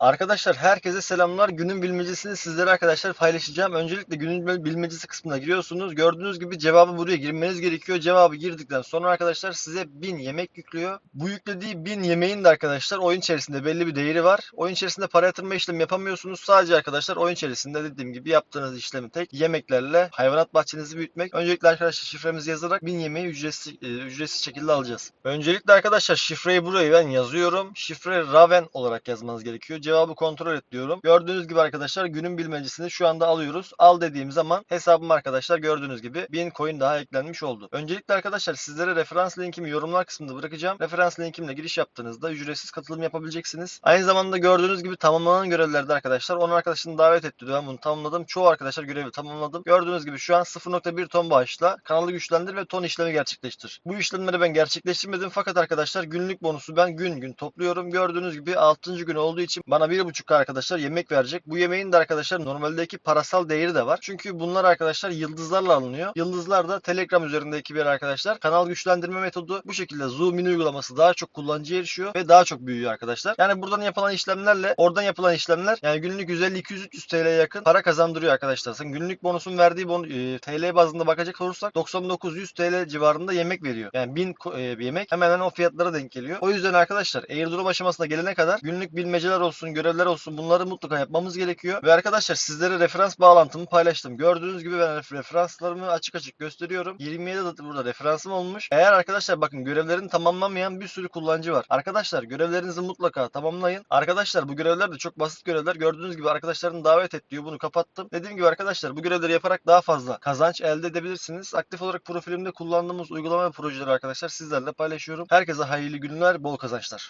Arkadaşlar herkese selamlar. Günün bilmecesini sizlere arkadaşlar paylaşacağım. Öncelikle günün bil- bilmecesi kısmına giriyorsunuz. Gördüğünüz gibi cevabı buraya girmeniz gerekiyor. Cevabı girdikten sonra arkadaşlar size 1000 yemek yüklüyor. Bu yüklediği 1000 yemeğin de arkadaşlar oyun içerisinde belli bir değeri var. Oyun içerisinde para yatırma işlemi yapamıyorsunuz. Sadece arkadaşlar oyun içerisinde dediğim gibi yaptığınız işlemi tek yemeklerle hayvanat bahçenizi büyütmek. Öncelikle arkadaşlar şifremizi yazarak 1000 yemeği ücretsiz, e, ücretsiz şekilde alacağız. Öncelikle arkadaşlar şifreyi buraya ben yazıyorum. Şifre Raven olarak yazmanız gerekiyor. Cevabı kontrol et diyorum. Gördüğünüz gibi arkadaşlar günün bilmecesini şu anda alıyoruz. Al dediğim zaman hesabım arkadaşlar gördüğünüz gibi 1000 coin daha eklenmiş oldu. Öncelikle arkadaşlar sizlere referans linkimi yorumlar kısmında bırakacağım. Referans linkimle giriş yaptığınızda ücretsiz katılım yapabileceksiniz. Aynı zamanda gördüğünüz gibi tamamlanan görevlerde arkadaşlar 10 arkadaşını davet etti. Ben bunu tamamladım. Çoğu arkadaşlar görevi tamamladım. Gördüğünüz gibi şu an 0.1 ton bağışla kanalı güçlendir ve ton işlemi gerçekleştir. Bu işlemleri ben gerçekleştirmedim fakat arkadaşlar günlük bonusu ben gün gün topluyorum. Gördüğünüz gibi 6. gün olduğu için bana 1.5 arkadaşlar yemek verecek. Bu yemeğin de arkadaşlar normaldeki parasal değeri de var. Çünkü bunlar arkadaşlar yıldızlarla alınıyor. Yıldızlar da Telegram üzerindeki bir arkadaşlar. Kanal güçlendirme metodu bu şekilde Zoom mini uygulaması daha çok kullanıcıya erişiyor ve daha çok büyüyor arkadaşlar. Yani buradan yapılan işlemlerle oradan yapılan işlemler yani günlük 150-200-300 TL'ye yakın para kazandırıyor arkadaşlar. Sen günlük bonusun verdiği bon e, TL bazında bakacak olursak 99-100 TL civarında yemek veriyor. Yani 1000 ko- e, bir yemek hemen hemen o fiyatlara denk geliyor. O yüzden arkadaşlar airdrop aşamasına gelene kadar günlük bilmeceler olsun, görevler olsun bunları mutlaka yapmamız gerekiyor. Ve arkadaşlar sizlere referans bağlantımı paylaştım. Gördüğünüz gibi ben ref- referanslarımı açık açık gösteriyorum. 27 adet burada referansım olmuş. Eğer arkadaşlar bakın görevlerini tamamlamayan bir sürü kullanıcı var. Arkadaşlar görevlerinizi mutlaka tamamlayın. Arkadaşlar bu görevler de çok basit görevler. Gördüğünüz gibi arkadaşlarını davet et diyor. Bunu kapattım. Dediğim gibi arkadaşlar bu görevleri yaparak daha fazla kazanç elde edebilirsiniz. Aktif olarak profilimde kullandığımız uygulama ve projeleri arkadaşlar sizlerle paylaşıyorum. Herkese hayırlı günler, bol kazançlar.